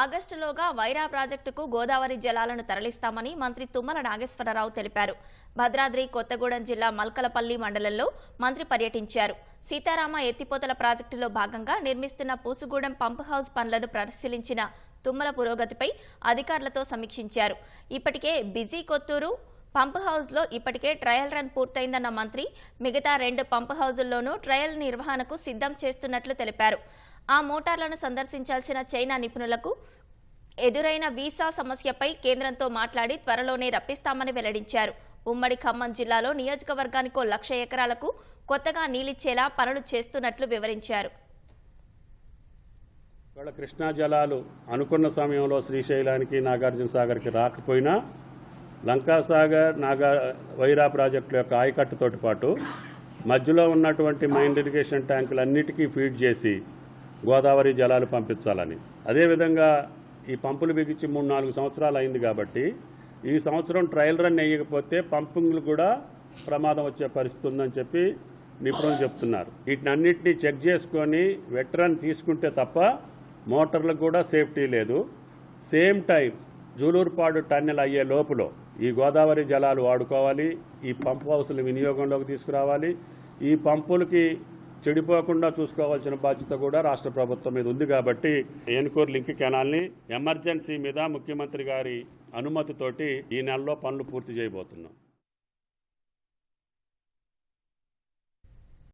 ఆగస్టులోగా వైరా ప్రాజెక్టుకు గోదావరి జలాలను తరలిస్తామని మంత్రి తుమ్మల నాగేశ్వరరావు తెలిపారు. భద్రాద్రి కొత్తగూడెం జిల్లా మల్కలపల్లి మండలంలో మంత్రి పర్యటించారు. సీతారామ ఎత్తిపోతల ప్రాజెక్టులో భాగంగా నిర్మిస్తున్న పూసుగూడెం పంప్ హౌస్ పనులను పరిశీలించిన తుమ్మల పురోగతిపై అధికారులతో సమీక్షించారు. ఇప్పటికే బిజీ కొత్తూరు పంప్ హౌస్లో ఇప్పటికే ట్రయల్ రన్ పూర్తయిందన్న మంత్రి మిగతా రెండు పంప్ హౌజుల్లోనూ ట్రయల్ నిర్వహణకు సిద్ధం చేస్తున్నట్లు తెలిపారు. ఆ మోటార్లను సందర్శించాల్సిన చైనా నిపుణులకు ఎదురైన వీసా సమస్యపై కేంద్రంతో మాట్లాడి త్వరలోనే రప్పిస్తామని వెల్లడించారు. ఉమ్మడి ఖమ్మం జిల్లాలో నియోజకవర్గానికో లక్ష ఎకరాలకు కొత్తగా నీలిచ్చేలా పనులు చేస్తున్నట్లు వివరించారు. ఇవాళ కృష్ణా జలాలు అనుకున్న సమయంలో శ్రీశైలానికి నాగార్జున సాగర్కి రాకపోయినా లంకాసాగర్ నాగా వైరా ప్రాజెక్టుల యొక్క ఆయకట్టుతోటి పాటు మధ్యలో ఉన్నటువంటి మైండ్ ఇరిగేషన్ ట్యాంకులన్నిటికీ ఫీడ్ చేసి గోదావరి జలాలు పంపించాలని. అదేవిధంగా ఈ పంపులు బిగించి మూడు నాలుగు సంవత్సరాలు అయింది కాబట్టి ఈ సంవత్సరం ట్రయల్ రన్ వేయకపోతే పంపింగ్లు కూడా ప్రమాదం వచ్చే పరిస్థితి ఉందని చెప్పి నిపుణులు చెప్తున్నారు. వీటినన్నింటినీ చెక్ చేసుకొని వెటరన్ తీసుకుంటే తప్ప మోటార్లకు కూడా సేఫ్టీ లేదు. సేమ్ టైం జూలూరుపాడు టన్నెల్ అయ్యే లోపల ఈ గోదావరి జలాలు వాడుకోవాలి. ఈ పంప్ హౌస్లు వినియోగంలోకి తీసుకురావాలి. ఈ పంపులకి చెడిపోకుండా చూసుకోవాల్సిన బాధ్యత కూడా రాష్ట్ర ప్రభుత్వం మీద ఉంది కాబట్టి ఏనుకోర్ లింక్ కెనాల్ని ఎమర్జెన్సీ మీద ముఖ్యమంత్రి గారి అనుమతితోటి ఈ నెలలో పనులు పూర్తి చేయబోతున్నాం.